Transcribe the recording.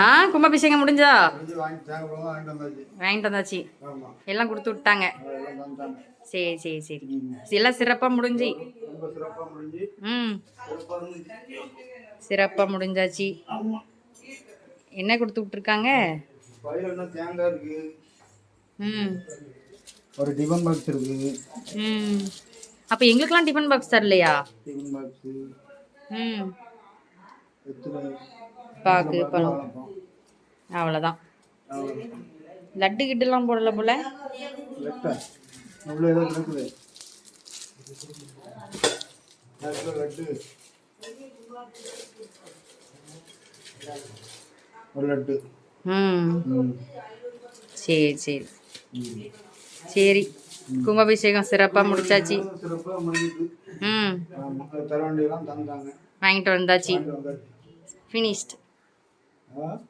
ஆ கும்பாபிஷேகம் முடிஞ்சா வாங்கிட்டு வந்தாச்சு. எல்லாம் கொடுத்து விட்டாங்க. சரி சரி சரி. எல்லாம் சிறப்பாக முடிஞ்சு. ம். சிறப்பாக முடிஞ்சாச்சு. என்ன கொடுத்து விட்ருக்காங்க ம். ஒரு டிஃபன் பாக்ஸ் இருக்கு. ம். அப்போ எங்களுக்கெல்லாம் டிஃபன் பாக்ஸ் தரலையா? Tiffin box. ம். பாக்கு பழம். அவ்வளோதான் லட்டு கிட்டுலாம் போடல போல. ம். சரி சரி. சரி. கும்பாபிஷேகம் சிறப்பாக முடிச்சாச்சு. ம். வாங்கிட்டு வந்தாச்சு. வாங்கிட்டு வந்தாச்சு. ஃபினிஷ்ட் ஆ?